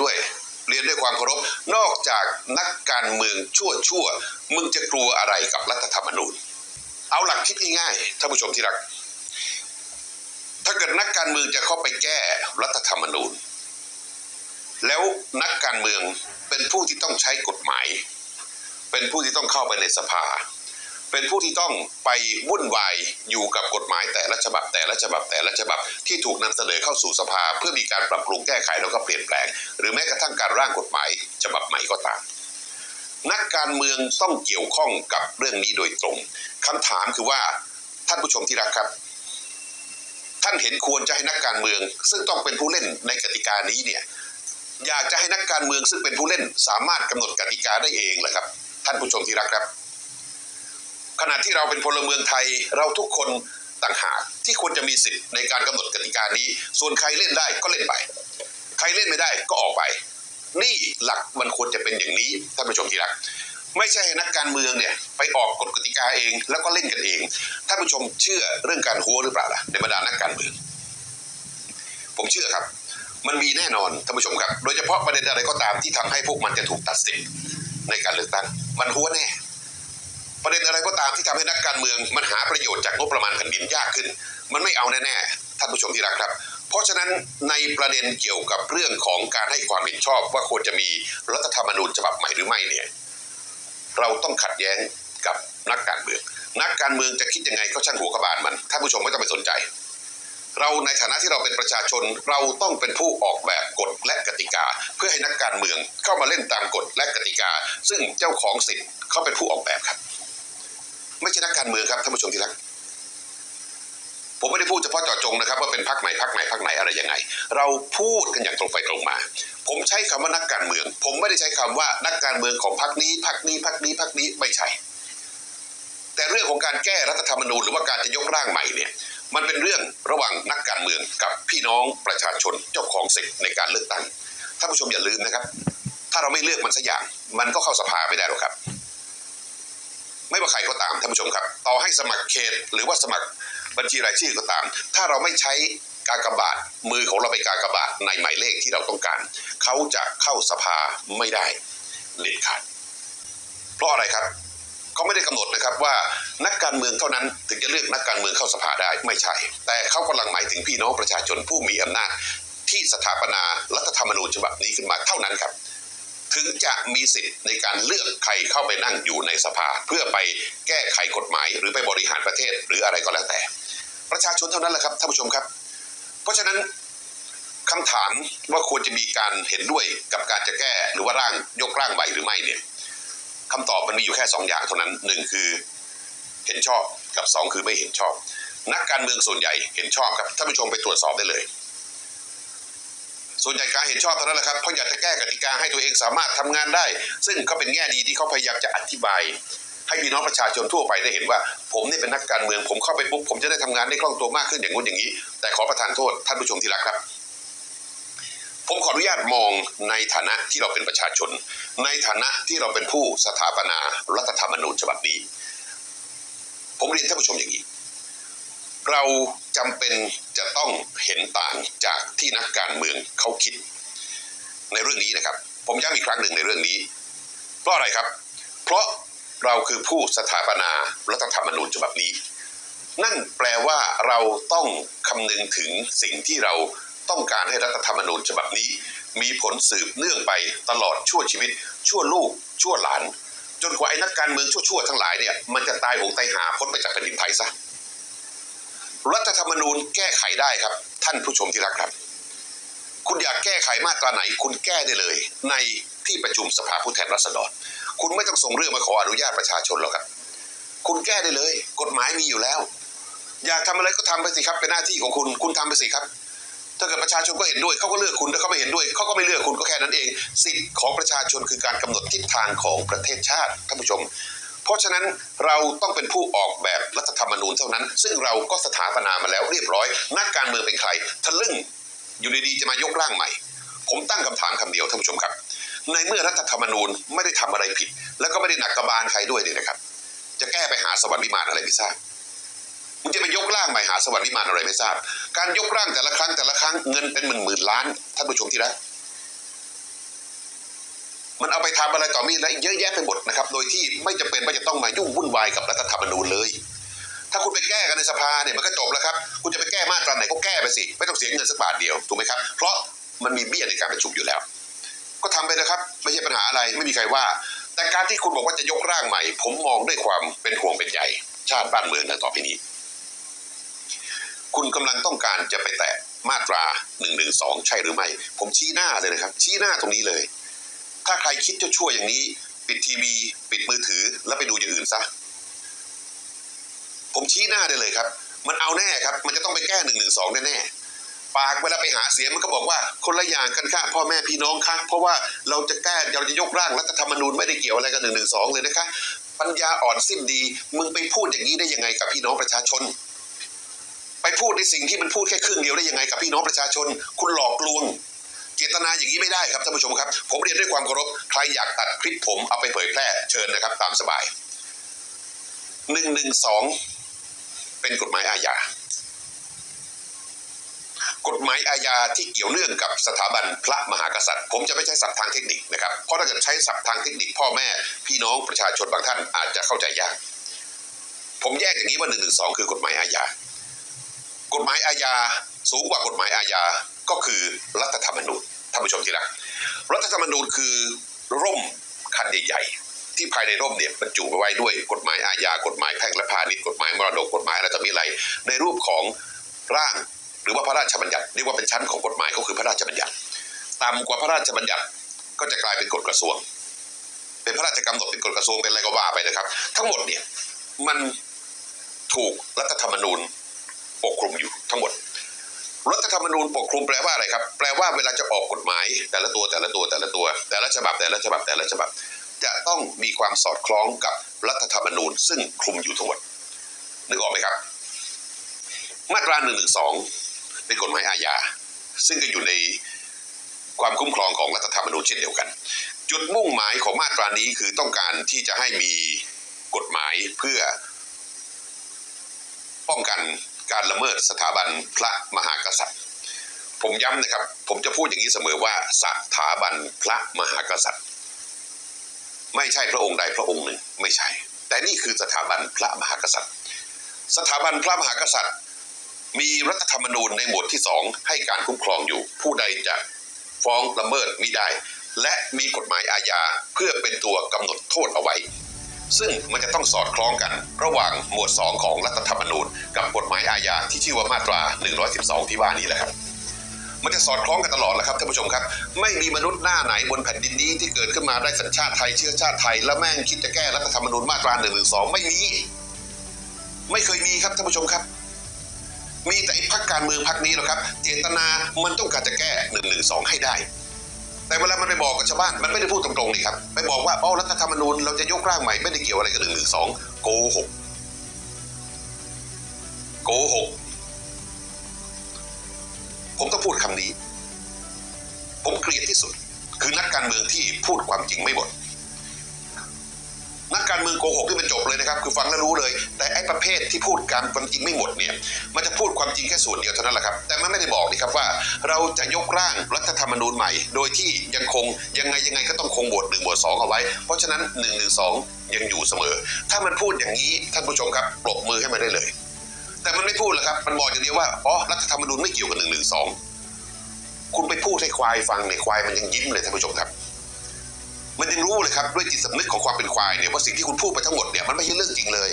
ด้วย เรียนด้วยความเคารพนอกจากนักการเมืองชั่วชั่วมึงจะกลัวอะไรกับรัฐธรรมนูญ เอาหลักคิดง่ายๆท่านผู้ชมที่รัก ถ้าเกิดนักการเมืองจะเข้าไปแก้รัฐธรรมนูญ แล้วนักการเมืองเป็นผู้ที่ต้องใช้กฎหมาย เป็นผู้ที่ต้องเข้าไปในสภา เป็นผู้ที่ต้องไปวุ่นวายอยู่กับกฎหมายแต่ละฉบับแต่ละฉบับแต่ละฉบับที่ถูกนำเสนอเข้าสู่สภา เพื่อมีการปรับปรุงแก้ไขแล้วก็เปลี่ยนแปลง หรือแม้กระทั่งการร่างกฎหมายฉบับใหม่ก็ตาม นักการเมืองต้องเกี่ยวข้องกับเรื่องนี้โดยตรงคำถามคือว่าท่านผู้ชมที่รักครับ ท่านเห็นควรจะให้นักการเมือง ซึ่งต้องเป็นผู้เล่นในกติกานี้เนี่ยอยากจะให้นักการเมืองซึ่งเป็นผู้เล่นสามารถกำหนดกติกาได้เองเหรอครับ ท่านผู้ชมที่รักครับ ขณะที่เราเป็นพลเมืองไทยเราทุกคนต่างหากที่ควรจะมีสิทธิ์ในการกำหนดกติกานี้ ส่วนใครเล่นได้ก็เล่นไป ใครเล่นไม่ได้ก็ออกไป นี่หลักมันควรจะเป็นอย่างนี้ท่านผู้ชมที่รัก ไม่ใช่นักการเมืองเนี่ยไปออกกฎกติกาเองแล้วก็เล่นกันเองท่านผู้ชมเชื่อเรื่องการหัวหรือเปล่าล่ะในบรรดานักการเมือง ผมเชื่อครับ มันมีแน่นอนท่านผู้ชมครับ โดยเฉพาะประเด็นอะไรก็ตามที่ทำให้พวกมันจะถูกตัดสินในการเลือกตั้งมันหัวแน่ ประเด็นอะไรก็ตามที่ทำให้นักการเมืองมันหาประโยชน์จากงบประมาณแผ่นดินยากขึ้น มันไม่เอาแน่ๆท่านผู้ชมที่รักครับ เพราะฉะนั้นในประเด็นเกี่ยวกับเรื่องของการให้ความเห็นชอบว่าควรจะมีรัฐธรรมนูญฉบับใหม่หรือไม่เนี่ยเราต้องขัดแย้งกับนักการเมือง นักการเมืองจะคิดยังไงก็ช่างหัวกระบาลมันท่านผู้ชมไม่ต้องไปสนใจ เราในฐานะที่เราเป็นประชาชนเราต้องเป็นผู้ออกแบบกฎและกติกา เพื่อให้นักการเมืองเข้ามาเล่นตามกฎและกติกา ซึ่งเจ้าของสิทธิ์เขาเป็นผู้ออกแบบครับ ไม่ใช่นักการเมืองครับท่านผู้ชมที่รักผมไม่ได้พูดเฉพาะเจาะจงนะครับว่าเป็นพักไหนพักไหนพักไหนอะไรยังไง เราพูดกันอย่างตรงไปตรงมา ผมใช้คำว่านักการเมือง ผมไม่ได้ใช้คำว่านักการเมืองของพักนี้พักนี้พักนี้พักนี้ไม่ใช่ แต่เรื่องของการแก้รัฐธรรมนูญหรือว่าการจะยกร่างใหม่เนี่ยมันเป็นเรื่องระหว่างนักการเมืองกับพี่น้องประชาชนเจ้าของสิทธิ์ในการเลือกตั้งท่านผู้ชมอย่าลืมนะครับ ถ้าเราไม่เลือกมันสักอย่าง มันก็เข้าสภาไม่ได้หรอกครับ ไม่ว่าใครก็ตามท่านผู้ชมครับ ต่อให้สมัครเขตหรือว่าสมัครบัญชีรายชื่อก็ตาม ถ้าเราไม่ใช้กากบาทมือของเราไปกากบาทในหมายเลขที่เราต้องการ เขาจะเข้าสภาไม่ได้เด็ดขาดเพราะอะไรครับเขาไม่ได้กำหนดนะครับว่านักการเมืองเท่านั้นถึงจะเลือกนักการเมืองเข้าสภาได้ไม่ใช่ แต่เขากำลังหมายถึงพี่น้องประชาชนผู้มีอำนาจที่สถาปนารัฐธรรมนูญฉบับนี้ขึ้นมาเท่านั้นครับ ถึงจะมีสิทธิ์ในการเลือกใครเข้าไปนั่งอยู่ในสภา เพื่อไปแก้ไขกฎหมาย หรือไปบริหารประเทศหรืออะไรก็แล้วแต่ ประชาชนเท่านั้นแหละครับท่านผู้ชมครับ เพราะฉะนั้นคำถามว่าควรจะมีการเห็นด้วยกับการจะแก้หรือว่าร่างยกร่างใหม่หรือไม่เนี่ยคำตอบมันมีอยู่แค่สองอย่างเท่านั้นหนึ่งคือเห็นชอบกับสองคือไม่เห็นชอบ นักการเมืองส่วนใหญ่เห็นชอบครับท่านผู้ชมไปตรวจสอบได้เลย ส่วนใหญ่การเห็นชอบเท่านั้นแหละครับเพราะอยากจะแก้กติกาให้ตัวเองสามารถทำงานได้ ซึ่งก็เป็นแง่ดีที่เขาพยายามจะอธิบาย ให้พี่น้องประชาชนทั่วไปได้เห็นว่า ผมนี่เป็นนักการเมือง ผมเข้าไปปุ๊บผมจะได้ทำงานได้คล่องตัวมากขึ้นอย่างงู้นอย่างนี้ แต่ขอประทานโทษท่านผู้ชมที่รักครับผมขออนุญาตมองในฐานะที่เราเป็นประชาชน ในฐานะที่เราเป็นผู้สถาปนารัฐธรรมนูญฉบับนี้ ผมเรียนท่านผู้ชมอย่างนี้ เราจำเป็น ต้องเห็นต่างจากที่นักการเมืองเขาคิด ในเรื่องนี้นะครับ ผมย้ำอีกครั้งหนึ่งในเรื่องนี้ เพราะอะไรครับ เพราะเราคือผู้สถาปนารัฐธรรมนูญฉบับนี้ นั่นแปลว่าเราต้องคำนึงถึงสิ่งที่เราต้องการให้รัฐธรรมนูญฉบับนี้ มีผลสืบเนื่องไปตลอดชั่วชีวิต ชั่วลูก ชั่วหลาน จนกว่าไอ้นักการเมืองชั่วๆทั้งหลายเนี่ยมันจะตายหงตายหาพ้นไปจากแผ่นดินไทยซะ รัฐธรรมนูญแก้ไขได้ครับ ท่านผู้ชมที่รักครับ คุณอยากแก้ไขมาตราไหน คุณแก้ได้เลย ในที่ประชุมสภาผู้แทนราษฎร คุณไม่ต้องส่งเรื่องมาขออนุญาตประชาชนหรอกครับ คุณแก้ได้เลย กฎหมายมีอยู่แล้ว อยากทำอะไรก็ทำไปสิครับเป็นหน้าที่ของคุณ คุณทำไปสิครับถ้าเกิดประชาชนก็เห็นด้วยเขาก็เลือกคุณถ้าเขาไม่เห็นด้วยเขาก็ไม่เลือกคุณก็แค่นั้นเอง สิทธิ์ของประชาชนคือการกำหนดทิศทางของประเทศชาติท่านผู้ชม เพราะฉะนั้นเราต้องเป็นผู้ออกแบบรัฐธรรมนูญเท่านั้น ซึ่งเราก็สถาปนามาแล้วเรียบร้อย นักการเมืองเป็นใครทะลึ่งอยู่ดีๆจะมายกร่างใหม่ ผมตั้งคำถามคำเดียวท่านผู้ชมครับ ในเมื่อรัฐธรรมนูญไม่ได้ทำอะไรผิด แล้วก็ไม่ได้หนักกระบาลใครด้วยเนี่ยนะครับ จะแก้ไปหาสวรรค์วิมานอะไรไม่ทราบมึงจะไปยกร่างใหม่หาสวรรค์วิมานอะไรไม่ทราบ การยกร่างแต่ละครั้งแต่ละครั้งเงินเป็นหมื่นหมื่นล้านท่านผู้ชมที่รัก มันเอาไปทำอะไรต่อมีอะไรเยอะแยะไปหมดนะครับ โดยที่ไม่จำเป็นว่าจะต้องมายุ่งวุ่นวายกับรัฐธรรมนูญเลย ถ้าคุณไปแก้กันในสภาเนี่ยมันก็จบแล้วครับ คุณจะไปแก้มาตราไหนก็แก้ไปสิ ไม่ต้องเสียเงินสักบาทเดียว ถูกไหมครับ เพราะมันมีเบี้ยในการประชุมอยู่แล้ว ก็ทำไปนะครับ ไม่ใช่ปัญหาอะไร ไม่มีใครว่า แต่การที่คุณบอกว่าจะยกร่างใหม่ ผมมองด้วยความเป็นห่วงเป็นใยชาติบ้านเมืองนต่อไปนี้ คุณกำลังต้องการจะไปแตะมาตรา1นึใช่หรือไม่ ผมชี้หน้าเลยนะครับ ชี้หน้าตรงนี้เลย ถ้าใครคิดจะชั่วอย่างนี้ ปิดทีวี ปิดมือถือ แล้วไปดูอย่างอื่นซะ ผมชี้หน้าได้เลยครับ มันเอาแน่ครับ มันจะต้องไปแก้หนึ่งหนึ่งสองแน่ๆปากเวลาไปหาเสียงมันก็บอกว่าคนละอย่างกันค่ะพ่อแม่พี่น้องค่ะเพราะว่าเราจะแก้เราจะยกร่างรัฐธรรมนูญไม่ได้เกี่ยวอะไรกับหนึ่งหนึ่งสองเลยนะคะปัญญาอ่อนสิ้นดี มึงไปพูดอย่างนี้ได้ยังไงกับพี่น้องประชาชน ไปพูดในสิ่งที่มันพูดแค่ครึ่งเดียวได้ยังไงกับพี่น้องประชาชน คุณหลอกลวง เจตนาอย่างนี้ไม่ได้ครับท่านผู้ชมครับ ผมเรียนด้วยความเคารพใครอยากตัดคลิปผมเอาไปเผยแพร่เชิญนะครับ ตามสบายหนึ่งหนึ่งสองเป็นกฎหมายอาญากฎหมายอาญาที่เกี่ยวเนื่องกับสถาบันพระมหากษัตริย์ ผมจะไม่ใช้ศัพท์ทางเทคนิคนะครับเพราะถ้าเกิดใช้ศัพท์ทางเทคนิคพ่อแม่ พี่น้องประชาชนบางท่านอาจจะเข้าใจยาก ผมแยกอย่างนี้ว่าหนึ่งหนึ่งสองคือกฎหมายอาญากฎหมายอาญาสูงกว่ากฎหมายอาญา ก็คือรัฐธรรมนูญท่านผู้ชมที่รักรัฐธรรมนูญคือร่มคันใหญ่ๆที่ภายในร่มเนี่ยบรรจุไว้ด้วยกฎหมายอาญากฎหมายแพ่งและพาณิชย์กฎหมายมรดกกฎหมายอะไรต่อมีอะไรในรูปของร่างหรือว่าพระราชบัญญัติเรียกว่าเป็นชั้นของกฎหมายก็คือพระราชบัญญัติต่ำกว่าพระราชบัญญัติก็จะกลายเป็นกฎกระทรวง เป็นพระราชกำหนดเป็นกฎกระทรวงเป็นอะไรก็ว่าไปนะครับ ทั้งหมดเนี่ยมันถูกรัฐธรรมนูญปกคลุมอยู่ทั้งหมด รัฐธรรมนูญปกคลุมแปลว่าอะไรครับ แปลว่าเวลาจะออกกฎหมาย แต่ละตัวแต่ละตัวแต่ละตัว แต่ละฉบับแต่ละฉบับแต่ละฉบับ จะต้องมีความสอดคล้องกับรัฐธรรมนูญ ซึ่งคลุมอยู่ทั้งหมดนึกออกไหมครับ มาตรา1นึเป็นกฎหมายอาญาซึ่งก็อยู่ในความคุ้มครองของรัฐธรรมนูญเช่นเดียวกัน จุดมุ่งหมายของมาตรานี้คือต้องการที่จะให้มีกฎหมายเพื่อป้องกัน การละเมิดสถาบันพระมหากษัตริย์ ผมย้ำนะครับ ผมจะพูดอย่างนี้เสมอว่าสถาบันพระมหากษัตริย์ ไม่ใช่พระองค์ใดพระองค์หนึ่งไม่ใช่ แต่นี่คือสถาบันพระมหากษัตริย์ สถาบันพระมหากษัตริย์ มีรัฐธรรมนูญในหมวดที่สองให้การคุ้มครองอยู่ ผู้ใดจะฟ้องละเมิดมิได้ และมีกฎหมายอาญาเพื่อเป็นตัวกำหนดโทษเอาไว้ ซึ่งมันจะต้องสอดคล้องกัน ระหว่างหมวด 2 ของรัฐธรรมนูญ กับกฎหมายอาญาที่ชื่อว่ามาตรา 112 ที่ว่านี้แหละครับมันจะสอดคล้องกันตลอดแหละครับท่านผู้ชมครับ ไม่มีมนุษย์หน้าไหนบนแผ่นดินนี้ที่เกิดขึ้นมาได้สัญชาติไทยเชื้อชาติไทย แล้วแม่งคิดจะแก้รัฐธรรมนูญมาตรา112ไม่มี ไม่เคยมีครับท่านผู้ชมครับ มีแต่อ้พรรคการเมืองพรรคนี้หรอกครับ เจตนามันต้องการจะแก้112ให้ได้ แต่เวลามันไปบอกกับชาวบ้านมันไม่ได้พูดตรงๆนี่ครับไปบอกว่าอ๋อรัฐธรรมนูญเราจะยกร่างใหม่ไม่ได้เกี่ยวอะไรกับหนึ่งหรือสองโกหกโกหกผมต้องพูดคำนี้ ผมเกลียดที่สุด คือนักการเมืองที่พูดความจริงไม่หมด นักการเมืองโกหกที่มันจบเลยนะครับ คือฟังแล้วรู้เลย แต่ไอ้ประเภทที่พูดการความจริงไม่หมดเนี่ย มันจะพูดความจริงแค่ส่วนเดียวเท่านั้นแหละครับ แต่มันไม่ได้บอกนี่ครับว่า เราจะยกร่างรัฐธรรมนูญใหม่ โดยที่ยังคงยังไงยังไงก็ต้องคงบทหนึ่งบทสองเอาไว้ เพราะฉะนั้นหนึ่งหนึ่งสองยังอยู่เสมอ ถ้ามันพูดอย่างนี้ท่านผู้ชมครับปรบมือให้มันได้เลย แต่มันไม่พูดแล้วครับ มันบอกอย่างเดียวว่าอ๋อรัฐธรรมนูญไม่เกี่ยวกับหนึ่งหนึ่งสองคุณไปพูดให้ควายฟังเนี่ยควายมันยังยิ้มเลยท่านผู้ชมครับ มันยังรู้เลยครับด้วยจิตสำนึกของความเป็นควายเนี่ยว่าสิ่งที่คุณพูดไปทั้งหมดเนี่ยมันไม่ใช่เรื่องจริงเลย